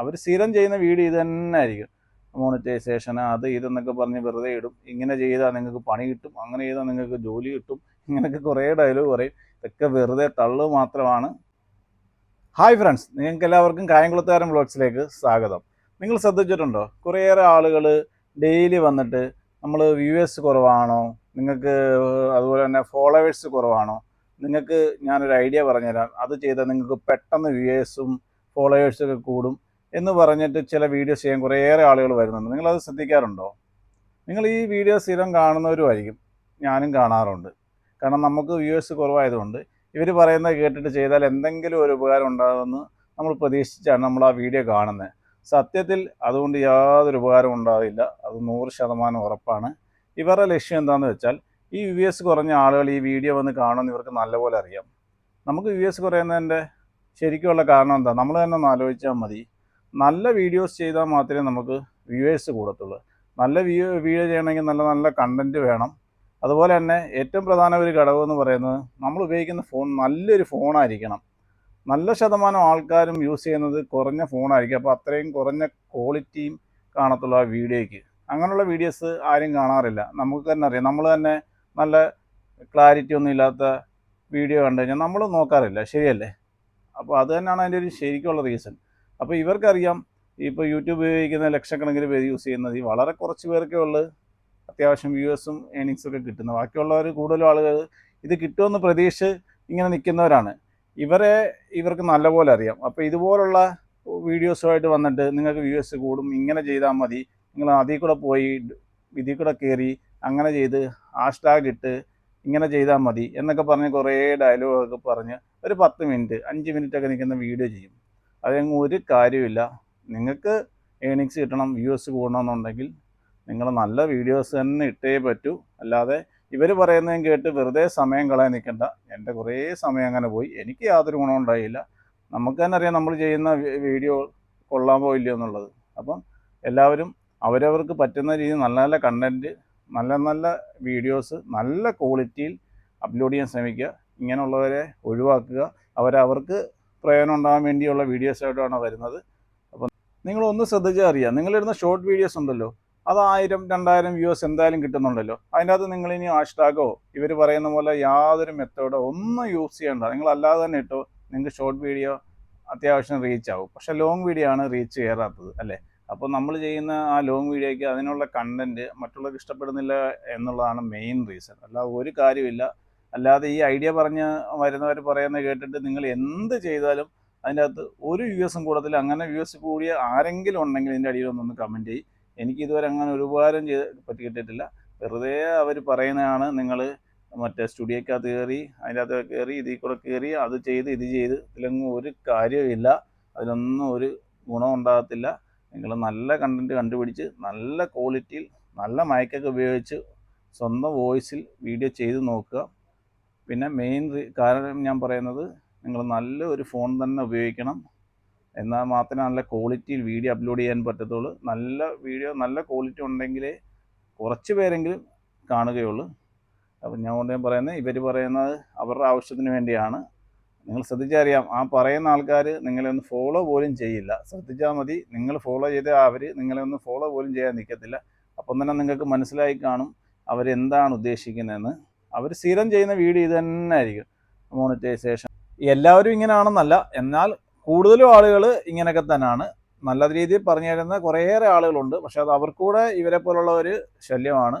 അവർ സ്ഥിരം ചെയ്യുന്ന വീഡിയോ ഇത് തന്നെ ആയിരിക്കും. മോണിറ്റൈസേഷൻ അത് ഇതെന്നൊക്കെ പറഞ്ഞ് വെറുതെ ഇടും. ഇങ്ങനെ ചെയ്താൽ നിങ്ങൾക്ക് പണി കിട്ടും. അങ്ങനെ ചെയ്താൽ നിങ്ങൾക്ക് ജോലി കിട്ടും. ഇങ്ങനെയൊക്കെ കുറേ ഡയലോഗ് പറയും. ഇതൊക്കെ വെറുതെ തള്ളു മാത്രമാണ്. ഹായ് ഫ്രണ്ട്സ് നിങ്ങൾക്ക് എല്ലാവർക്കും കായംകുളത്തുകാരൻ വ്ളോഗ്സിലേക്ക് സ്വാഗതം. നിങ്ങൾ ശ്രദ്ധിച്ചിട്ടുണ്ടോ? കുറേയേറെ ആളുകൾ ഡെയിലി വന്നിട്ട് നമ്മൾ വ്യൂവേഴ്സ് കുറവാണോ? നിങ്ങൾക്ക് അതുപോലെ തന്നെ ഫോളോവേഴ്സ് കുറവാണോ? നിങ്ങൾക്ക് ഞാനൊരു ഐഡിയ പറഞ്ഞുതരാം. അത് ചെയ്താൽ നിങ്ങൾക്ക് പെട്ടെന്ന് വ്യൂവേഴ്സും ഫോളോവേഴ്സും ഒക്കെ കൂടും. എന്ന് പറഞ്ഞിട്ട് ചില വീഡിയോസ് ചെയ്യാൻ കുറേയേറെ ആളുകൾ വരുന്നുണ്ട്. നിങ്ങളത് ശ്രദ്ധിക്കാറുണ്ടോ? നിങ്ങൾ ഈ വീഡിയോ സ്ഥിരം കാണുന്നവരുമായിരിക്കും. ഞാനും കാണാറുണ്ട്. കാരണം നമുക്ക് വ്യൂവേഴ്സ് കുറവായതുകൊണ്ട് ഇവർ പറയുന്നത് കേട്ടിട്ട് ചെയ്താൽ എന്തെങ്കിലും ഒരു ഉപകാരം ഉണ്ടാകുമെന്ന് നമ്മൾ പ്രതീക്ഷിച്ചാണ് നമ്മൾ ആ വീഡിയോ കാണുന്നത് സത്യത്തിൽ അതുകൊണ്ട് യാതൊരു ഉപകാരം ഉണ്ടാവില്ല. അത് നൂറ് ശതമാനം ഉറപ്പാണ്. ഇവരുടെ ലക്ഷ്യം എന്താണെന്ന് വെച്ചാൽ ഈ എസ് കുറഞ്ഞ ആളുകൾ ഈ വീഡിയോ വന്ന് കാണുമെന്ന് ഇവർക്ക് നല്ലപോലെ അറിയാം. നമുക്ക് എസ് കുറയുന്നതിന്റെ ശരിക്കുള്ള കാരണം എന്താ? നമ്മൾ തന്നെ ഒന്ന് ആലോചിച്ചാൽ മതി. നല്ല വീഡിയോസ് ചെയ്താൽ മാത്രമേ നമുക്ക് വ്യൂവേഴ്സ് കൂടത്തുള്ളൂ. നല്ല വ്യൂ വീഡിയോ ചെയ്യണമെങ്കിൽ നല്ല നല്ല കണ്ടന്റ് വേണം. അതുപോലെ തന്നെ ഏറ്റവും പ്രധാന ഒരു ഘടകം എന്ന് പറയുന്നത് നമ്മൾ ഉപയോഗിക്കുന്ന ഫോൺ നല്ലൊരു ഫോണായിരിക്കണം നല്ല ശതമാനം ആൾക്കാരും യൂസ് ചെയ്യുന്നത് കുറഞ്ഞ ഫോണായിരിക്കും അപ്പോൾ അത്രയും കുറഞ്ഞ ക്വാളിറ്റിയും കാണത്തുള്ളൂ ആ വീഡിയോയ്ക്ക് അങ്ങനെയുള്ള വീഡിയോസ് ആരും കാണാറില്ല. നമുക്ക് തന്നെ അറിയാം. നമ്മൾ തന്നെ നല്ല ക്ലാരിറ്റി ഒന്നും ഇല്ലാത്ത വീഡിയോ കണ്ടു കഴിഞ്ഞാൽ നമ്മൾ നോക്കാറില്ല. ശരിയല്ലേ? അപ്പോൾ അത് തന്നെയാണ് അതിന്റെ ഒരു ശരിക്കുള്ള റീസൺ അപ്പോൾ ഇവർക്കറിയാം ഇപ്പോൾ യൂട്യൂബ് ഉപയോഗിക്കുന്ന ലക്ഷക്കണക്കിന് പേര് യൂസ് ചെയ്യുന്നത് ഈ വളരെ കുറച്ച് പേർക്കേ ഉള്ളൂ. അത്യാവശ്യം വ്യൂവേഴ്സും ഏണിങ്സും ഒക്കെ കിട്ടുന്നത്. ബാക്കിയുള്ളവർ കൂടുതലും ആളുകൾ ഇത് കിട്ടുമെന്ന് പ്രതീക്ഷ ഇങ്ങനെ നിൽക്കുന്നവരാണ്. ഇവരെ ഇവർക്ക് നല്ലപോലെ അറിയാം. അപ്പോൾ ഇതുപോലുള്ള വീഡിയോസുമായിട്ട് വന്നിട്ട് നിങ്ങൾക്ക് വ്യൂവേഴ്സ് കൂടും ഇങ്ങനെ ചെയ്താൽ മതി. നിങ്ങൾ അതിൽ കൂടെ പോയി ഇതിൽ കൂടെ കയറി അങ്ങനെ ചെയ്ത് ഹാഷ്ടാഗ് ഇട്ട് ഇങ്ങനെ ചെയ്താൽ മതി എന്നൊക്കെ പറഞ്ഞ് കുറേ ഡയലോഗൊക്കെ പറഞ്ഞ് ഒരു പത്ത് മിനിറ്റ് അഞ്ച് മിനിറ്റ് ഒക്കെ നിൽക്കുന്ന വീഡിയോ ചെയ്യും. അതെങ്ങും ഒരു കാര്യമില്ല നിങ്ങൾക്ക് ഏണിങ്സ് കിട്ടണം വ്യൂവേഴ്സ് കൂടണമെന്നുണ്ടെങ്കിൽ നിങ്ങൾ നല്ല വീഡിയോസ് തന്നെ ഇട്ടേ പറ്റൂ. അല്ലാതെ ഇവർ പറയുന്നതും കേട്ട് വെറുതെ സമയം കളയാൻ നിൽക്കണ്ട. എന്റെ കുറേ സമയം അങ്ങനെ പോയി. എനിക്ക് യാതൊരു ഗുണം ഉണ്ടായില്ല. നമുക്ക് തന്നെ അറിയാം നമ്മൾ ചെയ്യുന്ന വീഡിയോ കൊള്ളാമോ ഇല്ലയോ എന്നുള്ളത്. അപ്പം എല്ലാവരും അവരവർക്ക് പറ്റുന്ന രീതിയിൽ നല്ല നല്ല കണ്ടന്റ് നല്ല നല്ല വീഡിയോസ് നല്ല ക്വാളിറ്റിയിൽ അപ്ലോഡ് ചെയ്യാൻ ശ്രമിക്കുക. ഇങ്ങനെയുള്ളവരെ ഒഴിവാക്കുക. അവരവർക്ക് പ്രയോജനം ഉണ്ടാകാൻ വേണ്ടിയുള്ള വീഡിയോസായിട്ടാണ് വരുന്നത്. അപ്പം നിങ്ങളൊന്ന് ശ്രദ്ധിച്ചാൽ അറിയാം. നിങ്ങളിടുന്ന ഷോർട്ട് വീഡിയോസ് ഉണ്ടല്ലോ അത് ആയിരം രണ്ടായിരം വ്യൂസ് എന്തായാലും കിട്ടുന്നുണ്ടല്ലോ. അതിന്റെ അകത്ത് ഇനി ഹാഷ്ടാഗോ ഇവർ പറയുന്ന പോലെ യാതൊരു മെത്തേഡോ ഒന്നും യൂസ് ചെയ്യേണ്ട. നിങ്ങൾ അല്ലാതെ തന്നെ ഇട്ടോ നിങ്ങൾക്ക് ഷോർട്ട് വീഡിയോ അത്യാവശ്യം റീച്ച് ആവും. പക്ഷേ ലോങ് വീഡിയോ ആണ് റീച്ച് കയറാത്തത് അല്ലേ? അപ്പോൾ നമ്മൾ ചെയ്യുന്ന ആ ലോങ് വീഡിയോയ്ക്ക് അതിനുള്ള കണ്ടന്റ് മറ്റുള്ളവർക്ക് ഇഷ്ടപ്പെടുന്നില്ല എന്നുള്ളതാണ് മെയിൻ റീസൺ അല്ലാതെ ഒരു കാര്യമില്ല അല്ലാതെ ഈ ഐഡിയ പറഞ്ഞ് വരുന്നവർ പറയുന്നത് കേട്ടിട്ട് നിങ്ങൾ എന്ത് ചെയ്താലും അതിന്റെ അകത്ത് ഒരു യു എസും കൂടത്തില്ല. അങ്ങനെ യു എസ് കൂടിയ ആരെങ്കിലും ഉണ്ടെങ്കിൽ ഇതിന്റെ അടിയിൽ ഒന്നൊന്ന് കമന്റ് ചെയ്യും. എനിക്ക് ഇതുവരെ അങ്ങനെ ഒരു ഉപകാരം ചെയ്ത് കിട്ടിയിട്ടില്ല വെറുതെ അവർ പറയുന്നതാണ് നിങ്ങൾ മറ്റേ സ്റ്റുഡിയോക്കകത്ത് കയറി അതിന്റെ അകത്ത് കയറി ഇതിൽ കൂടെ കയറി അത് ചെയ്ത് ഇത് ചെയ്ത് ഇതിലൊന്നും ഒരു കാര്യമില്ല അതിലൊന്നും ഒരു ഗുണം ഉണ്ടാകത്തില്ല. നിങ്ങൾ നല്ല കണ്ടന്റ് കണ്ടുപിടിച്ച് നല്ല ക്വാളിറ്റിയിൽ നല്ല മയക്കൊക്കെ ഉപയോഗിച്ച് സ്വന്തം വോയിസിൽ വീഡിയോ ചെയ്ത് നോക്കുക. പിന്നെ മെയിൻ കാരണം ഞാൻ പറയുന്നത് നിങ്ങൾ നല്ല ഒരു ഫോൺ തന്നെ ഉപയോഗിക്കണം. എന്നാൽ മാത്രമേ നല്ല ക്വാളിറ്റിയിൽ വീഡിയോ അപ്ലോഡ് ചെയ്യാൻ പറ്റത്തുള്ളൂ. നല്ല വീഡിയോ നല്ല ക്വാളിറ്റി ഉണ്ടെങ്കിലേ കുറച്ച് പേരെങ്കിലും കാണുകയുള്ളൂ. അപ്പം ഞാൻ കൊണ്ട് ഞാൻ പറയുന്നത് ഇവർ പറയുന്നത് അവരുടെ ആവശ്യത്തിന് വേണ്ടിയാണ്. നിങ്ങൾ ശ്രദ്ധിച്ചറിയാം ആ പറയുന്ന ആൾക്കാർ നിങ്ങളെ ഒന്ന് ഫോളോ പോലും ചെയ്യില്ല. ശ്രദ്ധിച്ചാൽ മതി നിങ്ങൾ ഫോളോ ചെയ്ത അവർ നിങ്ങളെ ഒന്ന് ഫോളോ പോലും ചെയ്യാൻ നിൽക്കത്തില്ല. അപ്പം തന്നെ നിങ്ങൾക്ക് മനസ്സിലായി കാണും അവരെന്താണ് ഉദ്ദേശിക്കുന്നതെന്ന്. അവർ സ്ഥിരം ചെയ്യുന്ന വീഡിയോ ഇത് തന്നെ ആയിരിക്കും. മോണിറ്റൈസേഷൻ എല്ലാവരും ഇങ്ങനെയാണെന്നല്ല എന്നാൽ കൂടുതലും ആളുകൾ ഇങ്ങനെയൊക്കെ തന്നെയാണ് നല്ല രീതിയിൽ പറഞ്ഞു തരുന്ന കുറേയേറെ ആളുകളുണ്ട്. പക്ഷേ അത് അവർക്കൂടെ ഇവരെ പോലുള്ളവർ ശല്യമാണ്.